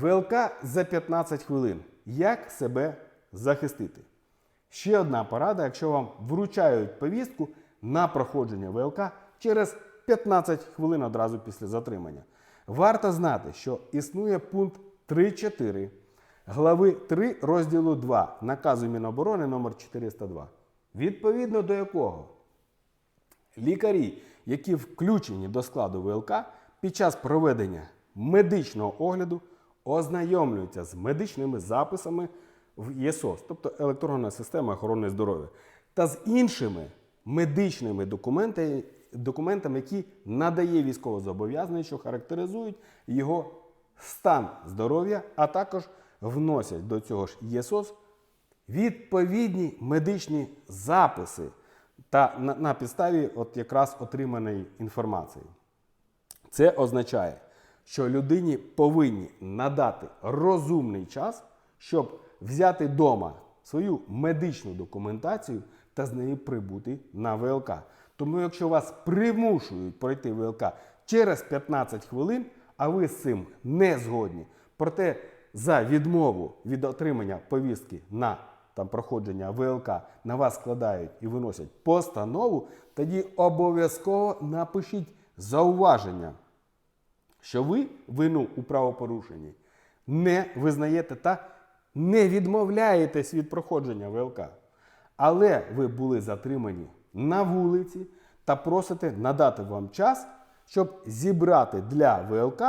ВЛК за 15 хвилин. Як себе захистити? Ще одна порада, якщо вам вручають повістку на проходження ВЛК через 15 хвилин одразу після затримання. Варто знати, що існує пункт 3.4 глави 3 розділу 2 наказу Міноборони номер 402, відповідно до якого Лікарі, які включені до складу ВЛК, під час проведення медичного огляду ознайомлюються з медичними записами в ЄСОС, тобто електронна система охорони здоров'я, та з іншими медичними документи- документами, які надає військовозобов'язаний, що характеризують його стан здоров'я, а також вносять до цього ж ЄСОС відповідні медичні записи та на, на підставі от якраз отриманої інформації. Це означає, що людині повинні надати розумний час, щоб взяти вдома свою медичну документацію та з нею прибути на ВЛК. Тому, якщо вас примушують пройти ВЛК через 15 хвилин, а ви з цим не згодні, проте за відмову від отримання повістки на там проходження ВЛК на вас складають і виносять постанову, тоді обов'язково напишіть зауваження, що ви вину у правопорушенні не визнаєте та не відмовляєтесь від проходження ВЛК. Але ви були затримані на вулиці та просите надати вам час, щоб зібрати для ВЛК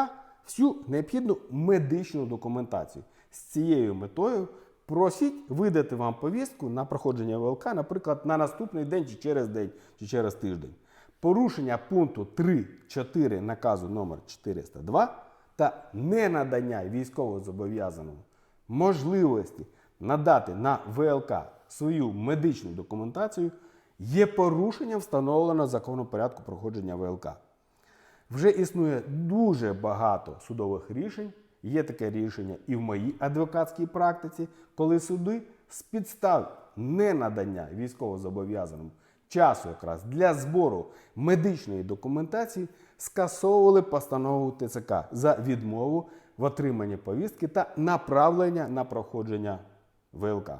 всю необхідну медичну документацію. З цією метою просіть видати вам повістку на проходження ВЛК, наприклад, на наступний день чи через день, чи через тиждень. Порушення пункту 3.4 наказу номер 402 та ненадання військовозобов'язаному можливості надати на ВЛК свою медичну документацію є порушенням встановленого закону порядку проходження ВЛК. Вже існує дуже багато судових рішень. Є таке рішення і в моїй адвокатській практиці, коли суди з підстав ненадання військовозобов'язаному часу якраз для збору медичної документації скасовували постанову ТЦК за відмову в отриманні повістки та направлення на проходження ВЛК.